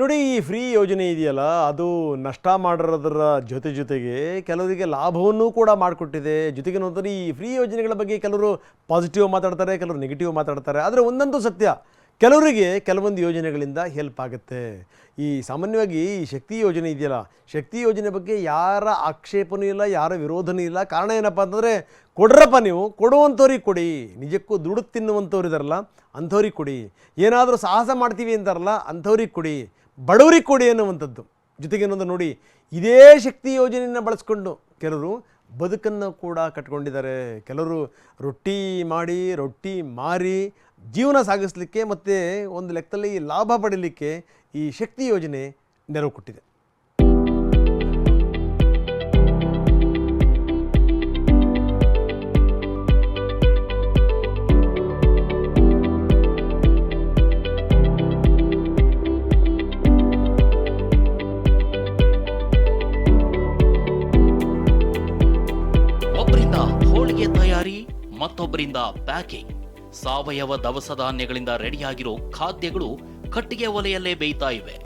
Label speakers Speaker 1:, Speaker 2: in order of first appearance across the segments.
Speaker 1: ನೋಡಿ, ಈ ಫ್ರೀ ಯೋಜನೆ ಇದೆಯಲ್ಲ, ಅದು ನಷ್ಟ ಮಾಡಿರೋದರ ಜೊತೆ ಜೊತೆಗೆ ಕೆಲವರಿಗೆ ಲಾಭವನ್ನು ಕೂಡ ಮಾಡಿಕೊಟ್ಟಿದೆ. ಜೊತೆಗೆ ನೋಡಿದ್ರೆ ಈ ಫ್ರೀ ಯೋಜನೆಗಳ ಬಗ್ಗೆ ಕೆಲವರು ಪಾಸಿಟಿವ್ ಮಾತಾಡ್ತಾರೆ, ಕೆಲವರು ನೆಗೆಟಿವ್ ಮಾತಾಡ್ತಾರೆ. ಆದರೆ ಒಂದಂತೂ ಸತ್ಯ, ಕೆಲವರಿಗೆ ಕೆಲವೊಂದು ಯೋಜನೆಗಳಿಂದ ಹೆಲ್ಪ್ ಆಗುತ್ತೆ. ಈ ಸಾಮಾನ್ಯವಾಗಿ ಈ ಶಕ್ತಿ ಯೋಜನೆ ಇದೆಯಲ್ಲ, ಶಕ್ತಿ ಯೋಜನೆ ಬಗ್ಗೆ ಯಾರ ಆಕ್ಷೇಪನೂ ಇಲ್ಲ, ಯಾರ ವಿರೋಧನೂ ಇಲ್ಲ. ಕಾರಣ ಏನಪ್ಪ ಅಂತಂದರೆ, ಕೊಡ್ರಪ್ಪ ನೀವು, ಕೊಡುವಂಥವ್ರಿಗೆ ಕೊಡಿ. ನಿಜಕ್ಕೂ ದುಡ್ಡು ತಿನ್ನುವಂಥವ್ರು ಇದಾರಲ್ಲ, ಅಂಥವ್ರಿಗೆ ಕೊಡಿ. ಏನಾದರೂ ಸಾಹಸ ಮಾಡ್ತೀವಿ ಅಂತಾರಲ್ಲ, ಅಂಥವ್ರಿಗೆ ಕೊಡಿ. ಬಡವರಿಗೆ ಕೊಡಿ ಅನ್ನುವಂಥದ್ದು. ಜೊತೆಗೆ ಇನ್ನೊಂದು ನೋಡಿ, ಇದೇ ಶಕ್ತಿ ಯೋಜನೆಯನ್ನು ಬಳಸ್ಕೊಂಡು ಕೆಲವರು ಬದುಕನ್ನು ಕೂಡ ಕಟ್ಕೊಂಡಿದ್ದಾರೆ. ಕೆಲವರು ರೊಟ್ಟಿ ಮಾಡಿ, ರೊಟ್ಟಿ ಮಾರಿ ಜೀವನ ಸಾಗಿಸಲಿಕ್ಕೆ ಮತ್ತು ಒಂದು ಲೆಕ್ಕದಲ್ಲಿ ಲಾಭ ಪಡೀಲಿಕ್ಕೆ ಈ ಶಕ್ತಿ ಯೋಜನೆ ನೆರವು ಕೊಟ್ಟಿದೆ.
Speaker 2: ಮತ್ತೊಬ್ಬರಿಂದ ಪ್ಯಾಕಿಂಗ್. ಸಾವಯವ ದವಸ ಧಾನ್ಯಗಳಿಂದ ರೆಡಿಯಾಗಿರೋ ಖಾದ್ಯಗಳು ಕಟ್ಟಿಗೆ ಒಲೆಯಲ್ಲೇ ಬೇಯ್ತಾ ಇವೆ.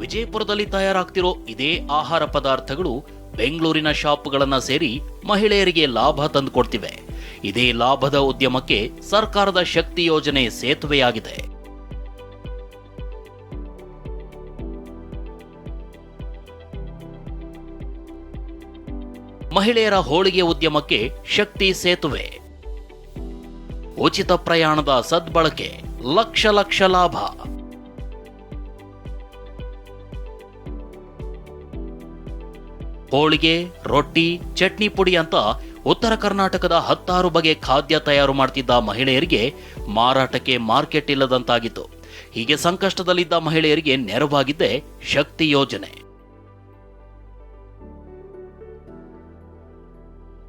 Speaker 2: ವಿಜಯಪುರದಲ್ಲಿ ತಯಾರಾಗ್ತಿರೋ ಇದೇ ಆಹಾರ ಪದಾರ್ಥಗಳು ಬೆಂಗಳೂರಿನ ಶಾಪ್ಗಳನ್ನ ಸೇರಿ ಮಹಿಳೆಯರಿಗೆ ಲಾಭ ತಂದುಕೊಡ್ತಿವೆ. ಇದೇ ಲಾಭದ ಉದ್ಯಮಕ್ಕೆ ಸರ್ಕಾರದ ಶಕ್ತಿ ಯೋಜನೆ ಸೇತುವೆಯಾಗಿದೆ. ಮಹಿಳೆಯರ ಹೋಳಿಗೆ ಉದ್ಯಮಕ್ಕೆ ಶಕ್ತಿ ಸೇತುವೆ. ಉಚಿತ ಪ್ರಯಾಣದ ಸದ್ಬಳಕೆ ಲಕ್ಷ ಲಕ್ಷ ಲಾಭ. ಹೋಳಿಗೆ, ರೊಟ್ಟಿ, ಚಟ್ನಿ ಪುಡಿ ಅಂತ ಉತ್ತರ ಕರ್ನಾಟಕದ ಹತ್ತಾರು ಬಗೆ ಖಾದ್ಯ ತಯಾರು ಮಾಡ್ತಿದ್ದ ಮಹಿಳೆಯರಿಗೆ ಮಾರಾಟಕ್ಕೆ ಮಾರ್ಕೆಟ್ ಇಲ್ಲದಂತಾಗಿತ್ತು. ಹೀಗೆ ಸಂಕಷ್ಟದಲ್ಲಿದ್ದ ಮಹಿಳೆಯರಿಗೆ ನೆರವಾಗಿದ್ದೆ ಶಕ್ತಿ ಯೋಜನೆ.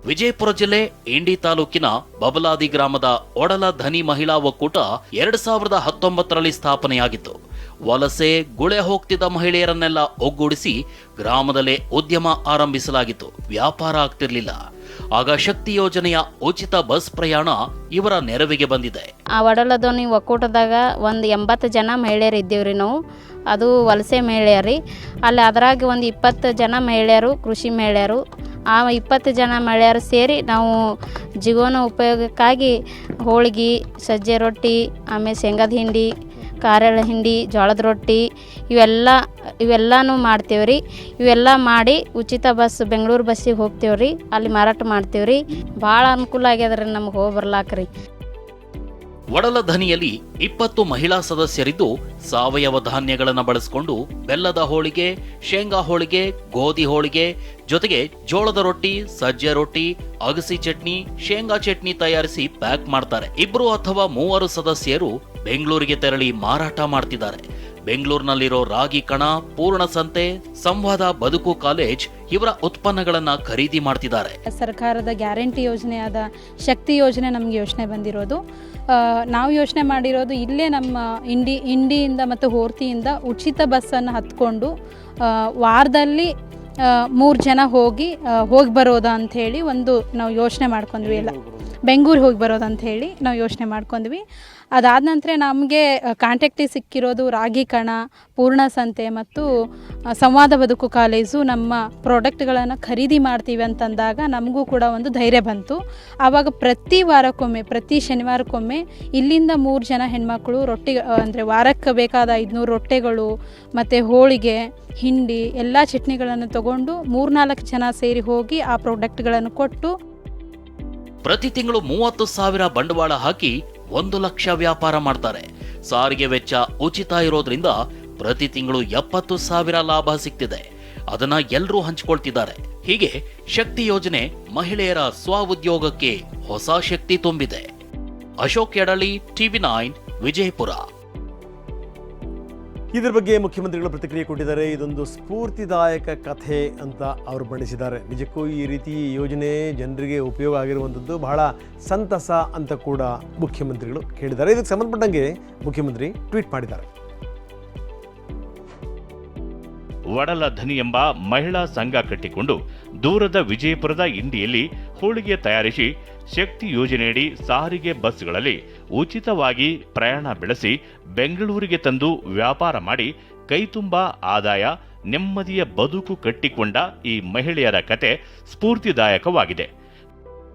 Speaker 2: ವಿಜಯಪುರ ಜಿಲ್ಲೆ ಇಂಡಿ ತಾಲೂಕಿನ ಬಬಲಾದಿ ಗ್ರಾಮದ ಒಡಲ ಧನಿ ಮಹಿಳಾ ಒಕ್ಕೂಟ ಎರಡ್ ಸಾವಿರದ ಹತ್ತೊಂಬತ್ತರಲ್ಲಿ ಸ್ಥಾಪನೆಯಾಗಿತ್ತು. ವಲಸೆ ಗುಳೆ ಹೋಗ್ತಿದ್ದ ಮಹಿಳೆಯರನ್ನೆಲ್ಲ ಒಗ್ಗೂಡಿಸಿ ಗ್ರಾಮದಲ್ಲೇ ಉದ್ಯಮ ಆರಂಭಿಸಲಾಗಿತ್ತು. ವ್ಯಾಪಾರ ಆಗ್ತಿರ್ಲಿಲ್ಲ. ಆಗ ಶಕ್ತಿ ಯೋಜನೆಯ ಉಚಿತ ಬಸ್ ಪ್ರಯಾಣ ಇವರ ನೆರವಿಗೆ ಬಂದಿದೆ.
Speaker 3: ಆ ಒಡಲದೋನಿ ಒಕ್ಕೂಟದಾಗ ಒಂದು ಎಂಬತ್ತು ಜನ ಮಹಿಳೆಯರು ಇದ್ದೀವ್ರಿ ನಾವು. ಅದು ವಲಸೆ ಮಹಿಳೆಯರಿ. ಅಲ್ಲಿ ಅದರಾಗಿ ಒಂದು ಇಪ್ಪತ್ತು ಜನ ಮಹಿಳೆಯರು, ಕೃಷಿ ಮಹಿಳೆಯರು ಆ ಇಪ್ಪತ್ತು ಜನ ಮಹಿಳೆಯರು ಸೇರಿ ನಾವು ಜೀವನ ಉಪಯೋಗಕ್ಕಾಗಿ ಹೋಳಿಗೆ, ಸಜ್ಜೆ ರೊಟ್ಟಿ, ಆಮೇಲೆ ಶೇಂಗದ ಹಿಂಡಿ, ಕಾರೆಳ ಹಿಂಡಿ, ಜೋಳದ ರೊಟ್ಟಿ, ಇವೆಲ್ಲ, ಇವೆಲ್ಲನೂ ಮಾಡ್ತೇವೆ ರೀ. ಇವೆಲ್ಲ ಮಾಡಿ ಉಚಿತ ಬಸ್ ಬೆಂಗಳೂರು ಬಸ್ಸಿಗೆ ಹೋಗ್ತೇವೆ ರೀ. ಅಲ್ಲಿ ಮಾರಾಟ ಮಾಡ್ತೇವೆ ರೀ. ಭಾಳ ಅನುಕೂಲ ಆಗ್ಯದ ರೀ ನಮ್ಗೆ ಹೋಗಿ ಬರ್ಲಾಕ
Speaker 2: ಒಡಲ ಧನಿಯಲ್ಲಿ ಇಪ್ಪತ್ತು ಮಹಿಳಾ ಸದಸ್ಯರಿದ್ದು ಸಾವಯವ ಧಾನ್ಯಗಳನ್ನು ಬಳಸಿಕೊಂಡು ಬೆಲ್ಲದ ಹೋಳಿಗೆ, ಶೇಂಗಾ ಹೋಳಿಗೆ, ಗೋಧಿ ಹೋಳಿಗೆ, ಜೊತೆಗೆ ಜೋಳದ ರೊಟ್ಟಿ, ಸಜ್ಜೆ ರೊಟ್ಟಿ, ಅಗಸಿ ಚಟ್ನಿ, ಶೇಂಗಾ ಚಟ್ನಿ ತಯಾರಿಸಿ ಪ್ಯಾಕ್ ಮಾಡ್ತಾರೆ. ಇಬ್ರು ಅಥವಾ ಮೂವರು ಸದಸ್ಯರು ಬೆಂಗಳೂರಿಗೆ ತೆರಳಿ ಮಾರಾಟ ಮಾಡ್ತಿದ್ದಾರೆ. ಬೆಂಗಳೂರಿನಲ್ಲಿರೋ ರಾಗಿ ಕಣ, ಪೂರ್ಣ ಸಂತೆ, ಸಂವಾದ, ಬದುಕು ಕಾಲೇಜ್ ಇವರ ಉತ್ಪನ್ನಗಳನ್ನ ಖರೀದಿ ಮಾಡ್ತಿದ್ದಾರೆ.
Speaker 4: ಸರ್ಕಾರದ ಗ್ಯಾರಂಟಿ ಯೋಜನೆಯಾದ ಶಕ್ತಿ ಯೋಜನೆ ನಮಗೆ ಯೋಚನೆ ಬಂದಿರೋದು. ನಾವು ಯೋಚನೆ ಮಾಡಿರೋದು ಇಲ್ಲೇ ನಮ್ಮ ಇಂಡಿ, ಇಂಡಿಯಿಂದ ಮತ್ತು ಹೋರ್ತಿಯಿಂದ ಉಚಿತ ಬಸ್ಸನ್ನು ಹತ್ಕೊಂಡು ವಾರದಲ್ಲಿ ಮೂರು ಜನ ಹೋಗಿ ಹೋಗಿ ಬರೋದು ಅಂಥೇಳಿ ಒಂದು ನಾವು ಯೋಚನೆ ಮಾಡ್ಕೊಂಡ್ವಿ ಎಲ್ಲ. ಬೆಂಗಳೂರು ಹೋಗಿ ಬರೋದಂತ ಹೇಳಿ ನಾವು ಯೋಚನೆ ಮಾಡ್ಕೊಂಡ್ವಿ. ಅದಾದ ನಂತರ ನಮಗೆ ಕಾಂಟ್ಯಾಕ್ಟಿಗೆ ಸಿಕ್ಕಿರೋದು ರಾಗಿ ಕಣ, ಪೂರ್ಣ ಸಂತೆ ಮತ್ತು ಸಂವಾದ ಬದುಕು ಕಾಲೇಜು ನಮ್ಮ ಪ್ರಾಡಕ್ಟ್ಗಳನ್ನು ಖರೀದಿ ಮಾಡ್ತೀವಿ ಅಂತಂದಾಗ ನಮಗೂ ಕೂಡ ಒಂದು ಧೈರ್ಯ ಬಂತು. ಆವಾಗ ಪ್ರತಿ ವಾರಕ್ಕೊಮ್ಮೆ, ಪ್ರತಿ ಶನಿವಾರಕ್ಕೊಮ್ಮೆ ಇಲ್ಲಿಂದ ಮೂರು ಜನ ಹೆಣ್ಮಕ್ಳು ರೊಟ್ಟಿ ಅಂದರೆ ವಾರಕ್ಕೆ ಬೇಕಾದ ಐದುನೂರು ರೊಟ್ಟೆಗಳು, ಮತ್ತು ಹೋಳಿಗೆ, ಹಿಂಡಿ, ಎಲ್ಲ ಚಟ್ನಿಗಳನ್ನು ತಗೊಂಡು ಮೂರ್ನಾಲ್ಕು ಜನ ಸೇರಿ ಹೋಗಿ ಆ ಪ್ರಾಡಕ್ಟ್ಗಳನ್ನು ಕೊಟ್ಟು
Speaker 2: ಪ್ರತಿ ತಿಂಗಳು ಮೂವತ್ತು ಸಾವಿರ ಬಂಡವಾಳ ಹಾಕಿ ಒಂದು ಲಕ್ಷ ವ್ಯಾಪಾರ ಮಾಡ್ತಾರೆ. ಸಾರಿಗೆ ವೆಚ್ಚ ಉಚಿತ ಇರೋದ್ರಿಂದ ಪ್ರತಿ ತಿಂಗಳು ಎಪ್ಪತ್ತು ಸಾವಿರ ಲಾಭ ಸಿಗ್ತಿದೆ. ಅದನ್ನ ಎಲ್ಲರೂ ಹಂಚಿಕೊಳ್ತಿದ್ದಾರೆ. ಹೀಗೆ ಶಕ್ತಿ ಯೋಜನೆ ಮಹಿಳೆಯರ ಸ್ವ ಉದ್ಯೋಗಕ್ಕೆ ಹೊಸ ಶಕ್ತಿ ತುಂಬಿದೆ. Ashok Yadali TV nine, Vijayapura.
Speaker 1: ಇದ್ರ ಬಗ್ಗೆ ಮುಖ್ಯಮಂತ್ರಿಗಳು ಪ್ರತಿಕ್ರಿಯೆ ಕೊಟ್ಟಿದ್ದಾರೆ. ಇದೊಂದು ಸ್ಫೂರ್ತಿದಾಯಕ ಕಥೆ ಅಂತ ಅವರು ಬಣ್ಣಿಸಿದ್ದಾರೆ. ನಿಜಕ್ಕೂ ಈ ರೀತಿ ಯೋಜನೆ ಜನರಿಗೆ ಉಪಯೋಗ ಆಗಿರುವಂಥದ್ದು ಬಹಳ ಸಂತಸ ಅಂತ ಕೂಡ ಮುಖ್ಯಮಂತ್ರಿಗಳು ಹೇಳಿದ್ದಾರೆ ಇದಕ್ಕೆ ಸಂಬಂಧಪಟ್ಟಂಗೆ ಮುಖ್ಯಮಂತ್ರಿ ಟ್ವೀಟ್ ಮಾಡಿದ್ದಾರೆ.
Speaker 5: ಒಡಲ ಧನಿ ಎಂಬ ಮಹಿಳಾ ಸಂಘ ಕಟ್ಟಿಕೊಂಡು ದೂರದ ವಿಜಯಪುರದ ಇಂಡಿಯಲ್ಲಿ ಹೋಳಿಗೆ ತಯಾರಿಸಿ ಶಕ್ತಿ ಯೋಜನೆಯಡಿ ಸಾರಿಗೆ ಬಸ್ಗಳಲ್ಲಿ ಉಚಿತವಾಗಿ ಪ್ರಯಾಣ ಬೆಳೆಸಿ ಬೆಂಗಳೂರಿಗೆ ತಂದು ವ್ಯಾಪಾರ ಮಾಡಿ ಕೈತುಂಬ ಆದಾಯ, ನೆಮ್ಮದಿಯ ಬದುಕು ಕಟ್ಟಿಕೊಂಡ ಈ ಮಹಿಳೆಯರ ಕತೆ ಸ್ಫೂರ್ತಿದಾಯಕವಾಗಿದೆ.